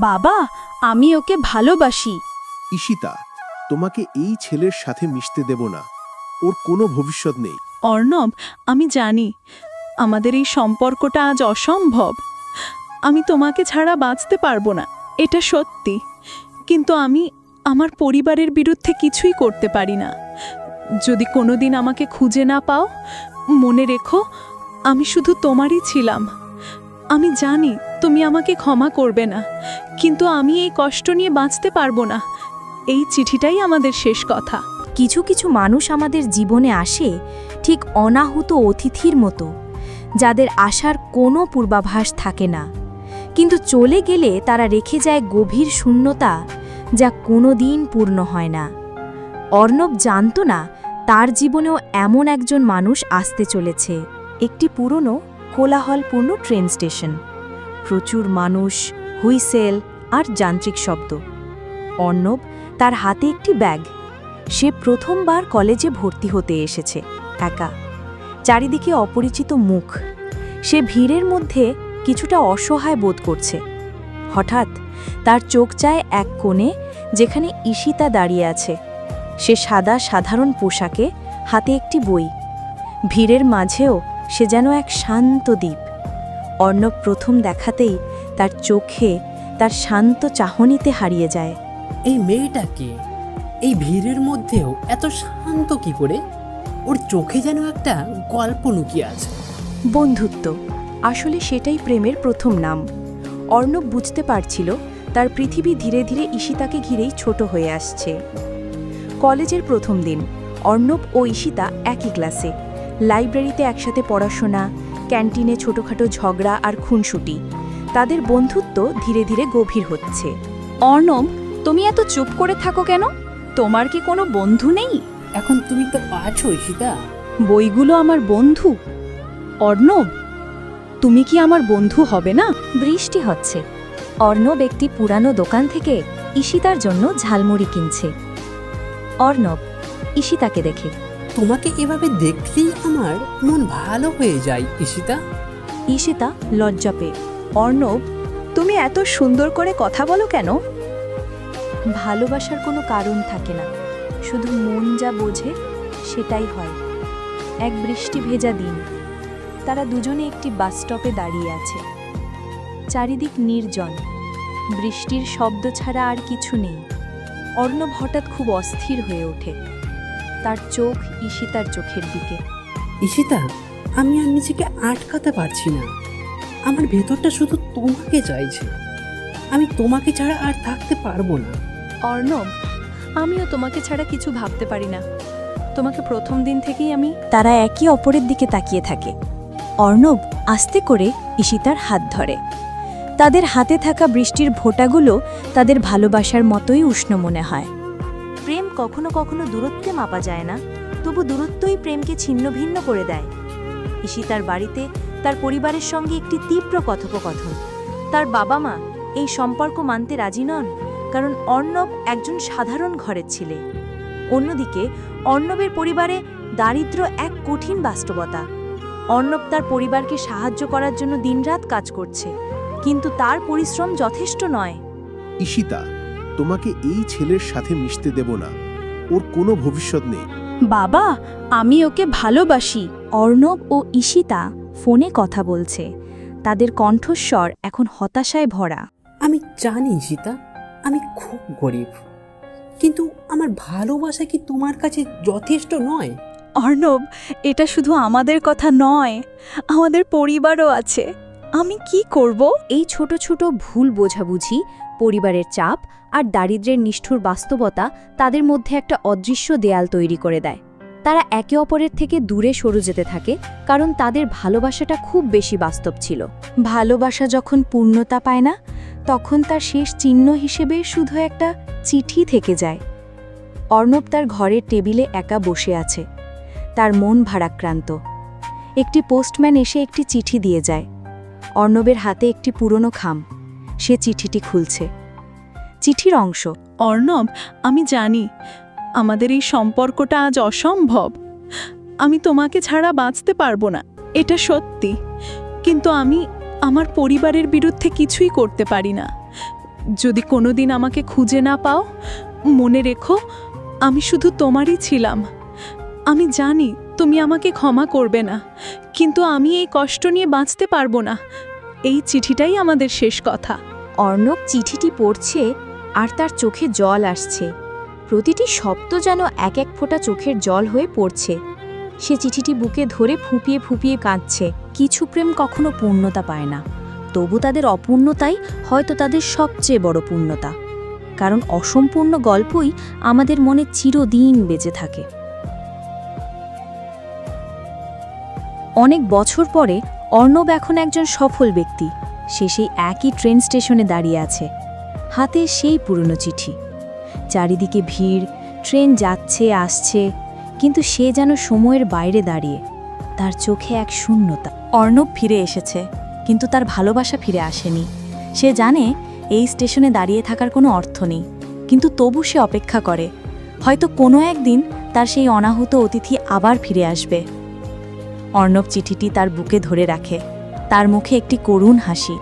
বাবা আমি ওকে ভালোবাসি। ঈশিতা তোমাকে এই ছেলের সাথে মিশতে দেব না। ওর কোনো ভবিষ্যৎ নেই। অর্ণব আমি জানি আমাদের এই সম্পর্কটা আজ অসম্ভব। আমি তোমাকে ছাড়া বাঁচতে পারব না এটা সত্যি। কিন্তু আমি আমার পরিবারের বিরুদ্ধে কিছুই করতে পারি না। যদি কোনোদিন আমাকে খুঁজে না পাও মনে রেখো আমি শুধু তোমারই ছিলাম। আমি জানি তুমি আমাকে ক্ষমা করবে না। কিন্তু আমি এই কষ্ট নিয়ে বাঁচতে পারব না। এই চিঠিটাই আমাদের শেষ কথা। কিছু কিছু মানুষ আমাদের জীবনে আসে ঠিক অনাহুত অতিথির মতো, যাদের আসার কোনো পূর্বাভাস থাকে না। কিন্তু চলে গেলে তারা রেখে যায় গভীর শূন্যতা যা কোনো দিন পূর্ণ হয় না। অর্ণব জানতো না তার জীবনেও এমন একজন মানুষ আসতে চলেছে। একটি পুরনো, কোলাহলপূর্ণ ট্রেন স্টেশন। প্রচুর মানুষ হুইসেল আর যান্ত্রিক শব্দ। অর্ণব তার হাতে একটি ব্যাগ। সে প্রথমবার কলেজে ভর্তি হতে এসেছে, একা। চারিদিকে অপরিচিত মুখ। সে ভিড়ের মধ্যে কিছুটা অসহায় বোধ করছে। হঠাৎ তার চোখ চায় এক কোণে যেখানে ঈশিতা দাঁড়িয়ে আছে। সে সাদা সাধারণ পোশাকে হাতে একটি বই। ভিড়ের মাঝেও সে যেন এক শান্ত দ্বীপ। অর্ণব প্রথম দেখাতেই তার চোখে তার শান্ত চাহনিতে হারিয়ে যায়। এই মেয়েটাকে এই ভিড়ের মধ্যেও এত শান্ত কি করে? ওর চোখে যেন একটা গল্প লুকিয়ে আছে। বন্ধুত্ব আসলে সেটাই প্রেমের প্রথম নাম। অর্ণব বুঝতে পারছিল তার পৃথিবী ধীরে ধীরে ঈশিতাকে ঘিরেই ছোট হয়ে আসছে। কলেজের প্রথম দিন অর্ণব ও ঈশিতা একই ক্লাসে। লাইব্রেরিতে একসাথে পড়াশোনা ক্যান্টিনে ছোটোখাটো ঝগড়া আর খুনসুটি। তাদের বন্ধুত্ব ধীরে ধীরে গভীর হচ্ছে। অর্ণব তুমি এত চুপ করে থাকো কেন? তোমার কি কোনো বন্ধু নেই? এখন তুমি তো আছো ঈশিতা বইগুলো আমার বন্ধু। অর্ণব তুমি কি আমার বন্ধু হবে না? বৃষ্টি হচ্ছে। অর্ণব একটি পুরানো দোকান থেকে ঈশিতার জন্য ঝালমুড়ি কিনছে। অর্ণব ঈশিতাকে দেখে। তোমাকে এভাবে দেখলেই আমার মন ভালো হয়ে যায় ঈশিতা। ঈশিতা লজ্জা পেয়ে। অর্ণব তুমি এত সুন্দর করে কথা বলো কেন? ভালোবাসার কোনো কারণ থাকে না। শুধু মন যা বোঝে সেটাই হয়। এক বৃষ্টি ভেজা দিন। তারা দুজনে একটি বাস স্টপে দাঁড়িয়ে আছে। চারিদিক নির্জন। বৃষ্টির শব্দ ছাড়া আর কিছু নেই। অর্ণব হঠাৎ খুব অস্থির হয়ে ওঠে। তার চোখ ঈশিতার চোখের দিকে। ঈশিতা আমি আর নিজেকে আটকাতে পারছি না। আমার ভেতরটা শুধু তোমাকে চাইছে। আমি তোমাকে ছাড়া আর থাকতে পারব না। অর্ণব, আমিও তোমাকে ছাড়া কিছু ভাবতে পারি না। তোমাকে প্রথম দিন থেকেই আমি তারা একে অপরের দিকে তাকিয়ে থাকে। অর্ণব আস্তে করে ঈশিতার হাত ধরে। তাদের হাতে থাকা বৃষ্টির ভোঁটাগুলো তাদের ভালোবাসার মতোই উষ্ণ মনে হয়। প্রেম কখনো কখনো দূরত্বে মাপা যায় না, তবু দূরত্বই প্রেমকে ছিন্ন ভিন্ন করে দেয়। ঈশিতার বাড়িতে তার পরিবারের সঙ্গে একটি তীব্র কথোপকথন। তার বাবা মা এই সম্পর্ক মানতে রাজি নন কারণ অর্ণব একজন সাধারণ ঘরের ছেলে। অন্যদিকে অর্ণবের পরিবারে দারিদ্র্য এক কঠিন বাস্তবতা। অর্ণব তার পরিবারকে সাহায্য করার জন্য দিনরাত কাজ করছে কিন্তু তার পরিশ্রম যথেষ্ট নয়। ঈশিতা তোমাকে এই ছেলের সাথে মিশতে দেব না। ওর কোনো ভবিষ্যৎ নেই। বাবা আমি ওকে ভালোবাসি অর্ণব ও ঈশিতা। ফোনে কথা বলছে। তাদের কণ্ঠস্বর এখন হতাশায় ভরা। আমি জানি ঈশিতা আমি খুব গরিব। কিন্তু আমার ভালোবাসা কি তোমার কাছে যথেষ্ট নয়? অর্ণব এটা শুধু আমাদের কথা নয় আমাদের পরিবারও আছে। আমি কি করব? এই ছোট ছোট ভুল বোঝাবুঝি পরিবারের চাপ আর দারিদ্র্যের নিষ্ঠুর বাস্তবতা তাদের মধ্যে একটা অদৃশ্য দেয়াল তৈরি করে দেয়। তারা একে অপরের থেকে দূরে সরে যেতে থাকে কারণ তাদের ভালোবাসাটা খুব বেশি বাস্তব ছিল। ভালোবাসা যখন পূর্ণতা পায় না তখন তার শেষ চিহ্ন হিসেবে শুধু একটা চিঠি থেকে যায়। অর্ণব তার ঘরের টেবিলে একা বসে আছে। তার মন ভারাক্রান্ত। একটি পোস্টম্যান এসে একটি চিঠি দিয়ে যায়। অর্ণবের হাতে একটি পুরনো খাম। সে চিঠিটি খুলছে। চিঠির অংশ অর্ণব আমি জানি। আমাদের এই সম্পর্কটা আজ অসম্ভব। আমি তোমাকে ছাড়া বাঁচতে পারব না, এটা সত্যি। কিন্তু আমি আমার পরিবারের বিরুদ্ধে কিছুই করতে পারি না। যদি কোনোদিন আমাকে খুঁজে না পাও, মনে রেখো, আমি শুধু তোমারই ছিলাম। আমি জানি তুমি আমাকে ক্ষমা করবে না, কিন্তু আমি এই কষ্ট নিয়ে বাঁচতে পারব না। এই চিঠিটাই আমাদের শেষ কথা। অর্ণব চিঠিটি পড়ছে আর তার চোখে জল আসছে। প্রতিটি শব্দ যেন এক এক ফোঁটা চোখের জল হয়ে পড়ছে। সে চিঠিটি বুকে ধরে ফুপিয়ে ফুপিয়ে কাঁদছে। কিছু প্রেম কখনো পূর্ণতা পায় না। তবু তাদের অপূর্ণতাই হয়তো তাদের সবচেয়ে বড় পূর্ণতা। কারণ অসম্পূর্ণ গল্পই আমাদের মনে চিরদিন বেঁচে থাকে। অনেক বছর পরে অর্ণব এখন একজন সফল ব্যক্তি। সে সেই একই ট্রেন স্টেশনে দাঁড়িয়ে আছে। হাতে সেই পুরনো চিঠি। চারিদিকে ভিড়, ট্রেন যাচ্ছে, আসছে, কিন্তু সে যেন সময়ের বাইরে দাঁড়িয়ে। তার চোখে এক শূন্যতা। অর্ণব ফিরে এসেছে, কিন্তু তার ভালোবাসা ফিরে আসেনি। সে জানে এই স্টেশনে দাঁড়িয়ে থাকার কোনো অর্থ নেই, কিন্তু তবু সে অপেক্ষা করে। হয়তো কোনো একদিন তার সেই অনাহুত অতিথি আবার ফিরে আসবে। অর্ণব চিঠিটি তার বুকে ধরে রাখে। তার মুখে একটি করুণ হাসি।